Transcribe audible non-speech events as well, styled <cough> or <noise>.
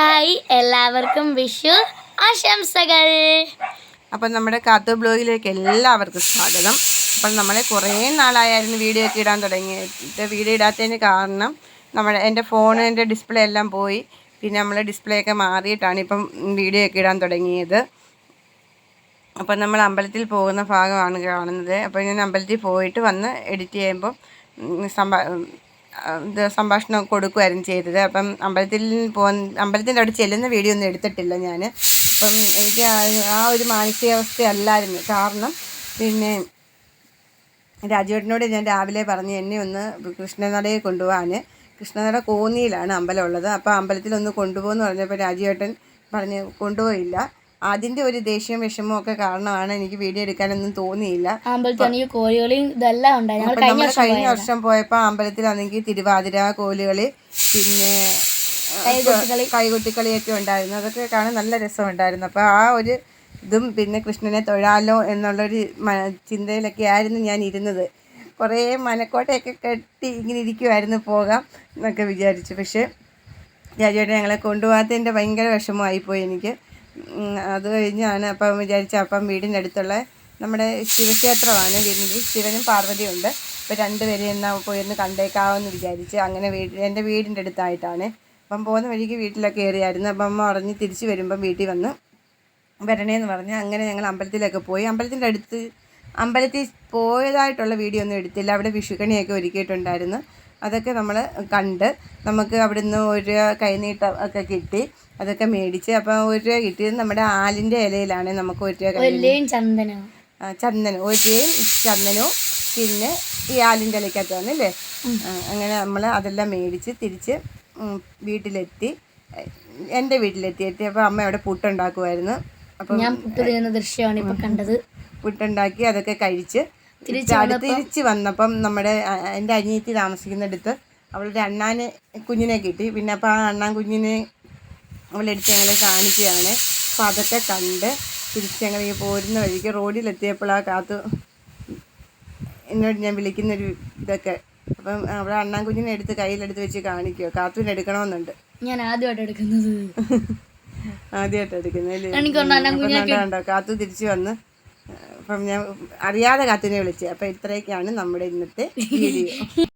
Hi എല്ലാവർക്കും വിഷു ആശംസകൾ. അപ്പം നമ്മുടെ കാത്തു ബ്ലോഗിലേക്ക് എല്ലാവർക്കും സ്വാഗതം. അപ്പം നമ്മളെ കുറേ നാളായിരുന്നു വീഡിയോ ഒക്കെ ഇടാൻ തുടങ്ങിയിട്ട് വീഡിയോ ഇടാത്തതിന് കാരണം നമ്മുടെ എന്റെ ഫോണിന്റെ ഡിസ്പ്ലേ എല്ലാം പോയി. പിന്നെ നമ്മളെ ഡിസ്പ്ലേ ഒക്കെ മാറിയിട്ടാണ് ഇപ്പം വീഡിയോ ഒക്കെ ഇടാൻ തുടങ്ങിയത്. അപ്പം നമ്മൾ അമ്പലത്തിൽ പോകുന്ന ഭാഗമാണ് കാണുന്നത്. അപ്പോൾ ഞാൻ അമ്പലത്തിൽ പോയിട്ട് വന്ന് എഡിറ്റ് ചെയ്യുമ്പോൾ ഉം, സംഭാ സംഭാഷണം കൊടുക്കുമായിരുന്നു ചെയ്തത്. അപ്പം അമ്പലത്തിൽ പോകുന്ന അമ്പലത്തിന്റെ അവിടെ ചെല്ലുന്ന വീഡിയോ ഒന്നും എടുത്തിട്ടില്ല ഞാൻ അപ്പം എനിക്ക് ആ- ഒരു ഒരു മാനസികാവസ്ഥയല്ലായിരുന്നു. കാരണം പിന്നെ രാജുവേട്ടനോട് ഞാൻ രാവിലെ പറഞ്ഞ് എന്നെ ഒന്ന് കൃഷ്ണനടയെ കൊണ്ടുപോകാൻ കൃഷ്ണനട കോന്നിയിലാണ് അമ്പലം ഉള്ളത്. അപ്പോൾ അമ്പലത്തിൽ ഒന്ന് കൊണ്ടുപോകുമെന്ന് പറഞ്ഞപ്പോൾ രാജുവേട്ടൻ പറഞ്ഞ് കൊണ്ടുപോയില്ല. അതിന്റെ ഒരു ദേഷ്യം വിഷമവും ഒക്കെ കാരണമാണ് എനിക്ക് വീഡിയോ എടുക്കാനൊന്നും തോന്നിയില്ല. അമ്പലത്തിൽ ഇതെല്ലാം ഉണ്ടായി. നമ്മൾ കഴിഞ്ഞ വർഷം പോയപ്പോൾ അമ്പലത്തിലാണെങ്കിൽ തിരുവാതിര കോലുകളി പിന്നെ കൈകുട്ടിക്കളി. കൈകൊട്ടിക്കളിയൊക്കെ ഉണ്ടായിരുന്നു. അതൊക്കെ കാണാൻ നല്ല രസമുണ്ടായിരുന്നു. അപ്പോൾ ആ ഒരു ഇതും പിന്നെ കൃഷ്ണനെ തൊഴാലോ എന്നുള്ളൊരു ചിന്തയിലൊക്കെ ആയിരുന്നു ഞാൻ ഇരുന്നത്. കുറേ മനക്കോട്ടയൊക്കെ കെട്ടി ഇങ്ങനെ ഇരിക്കുമായിരുന്നു പോകാം എന്നൊക്കെ വിചാരിച്ചു. പക്ഷേ രാജുവേട്ടൻ ഞങ്ങളെ കൊണ്ടുപോകാത്തതിന്റെ ഭയങ്കര വിഷമമായിപ്പോയി എനിക്ക്. അത് കഴിഞ്ഞാണ് അപ്പം വിചാരിച്ച അപ്പം വീടിന്റെ അടുത്തുള്ള നമ്മുടെ ശിവക്ഷേത്രമാണ് വീടിന്റെ ശിവനും പാർവതിയും ഉണ്ട് അപ്പോൾ രണ്ടുപേരെയും എന്നാൽ പോയിരുന്ന് കണ്ടേക്കാമെന്ന് വിചാരിച്ച് അങ്ങനെ വീട് എന്റെ വീടിന്റെ അടുത്തായിട്ടാണ്. അപ്പം പോകുന്ന വഴിക്ക് വീട്ടിലൊക്കെ കയറിയായിരുന്നു. അപ്പം അമ്മ ഉറങ്ങി തിരിച്ച് വരുമ്പം വീട്ടിൽ വന്ന്. വരണേന്ന് പറഞ്ഞ് അങ്ങനെ ഞങ്ങൾ അമ്പലത്തിലൊക്കെ പോയി. അമ്പലത്തിന്റെ അടുത്ത് അമ്പലത്തിൽ പോയതായിട്ടുള്ള വീഡിയോ ഒന്നും എടുത്തില്ല. അവിടെ വിഷുക്കണിയൊക്കെ ഒരുക്കിയിട്ടുണ്ടായിരുന്നു. അതൊക്കെ നമ്മൾ കണ്ട് നമുക്ക് അവിടുന്ന് ഒരു കൈനീട്ടം ഒക്കെ കിട്ടി. അതൊക്കെ മേടിച്ച് അപ്പോൾ ഒരു രൂപ കിട്ടിയത് നമ്മുടെ ആലിന്റെ ഇലയിലാണ് നമുക്ക് ഒരു രൂപ ചന്ദനം ചന്ദനം. ഒരു രൂപയും ചന്ദനവും. പിന്നെ ഈ ആലിന്റെ ഇലയ്ക്കകത്ത് വന്നില്ലേ അങ്ങനെ നമ്മൾ അതെല്ലാം മേടിച്ച് തിരിച്ച് വീട്ടിലെത്തി. എന്റെ വീട്ടിലെത്തി. അപ്പോൾ അമ്മ അവിടെ പുട്ടുണ്ടാക്കുമായിരുന്നു അപ്പം ഞാൻ പുട്ട് ചെയ്യുന്ന ദൃശ്യമാണ് ഇപ്പൊ കണ്ടത്. പുട്ടുണ്ടാക്കി അതൊക്കെ കഴിച്ച് തിരിച്ച് വന്നപ്പം നമ്മുടെ എന്റെ അനിയത്തി താമസിക്കുന്നിടത്ത് അവളുടെ അണ്ണാന് കുഞ്ഞിനെ കിട്ടി. പിന്നെ അപ്പോൾ ആ അണ്ണാൻ കുഞ്ഞിനെ അവളെടുത്ത് ഞങ്ങളെ കാണിക്കുകയാണ്. അപ്പോൾ അതൊക്കെ കണ്ട് തിരിച്ച് ഞങ്ങൾ ഈ പോരുന്ന വഴിക്ക് റോഡിലെത്തിയപ്പോൾ ആ കാത്തു എന്നോട് ഞാൻ വിളിക്കുന്നൊരു ഇതൊക്കെ. അപ്പം അവിടെ അണ്ണാൻ കുഞ്ഞിനെ എടുത്ത് കയ്യിലെടുത്ത് വെച്ച് കാണിക്കുക കാത്തുവിനെ എടുക്കണമെന്നുണ്ട്. ഞാൻ ആദ്യമായിട്ട് എടുക്കുന്നത്. <laughs> ആദ്യമായിട്ട് എടുക്കുന്നത്. കാത്തു തിരിച്ചു വന്ന് അപ്പം ഞാൻ അറിയാതെ കാത്തിനെ വിളിച്ചത്. അപ്പം ഇത്രയൊക്കെയാണ് നമ്മുടെ ഇന്നത്തെ വീഡിയോ.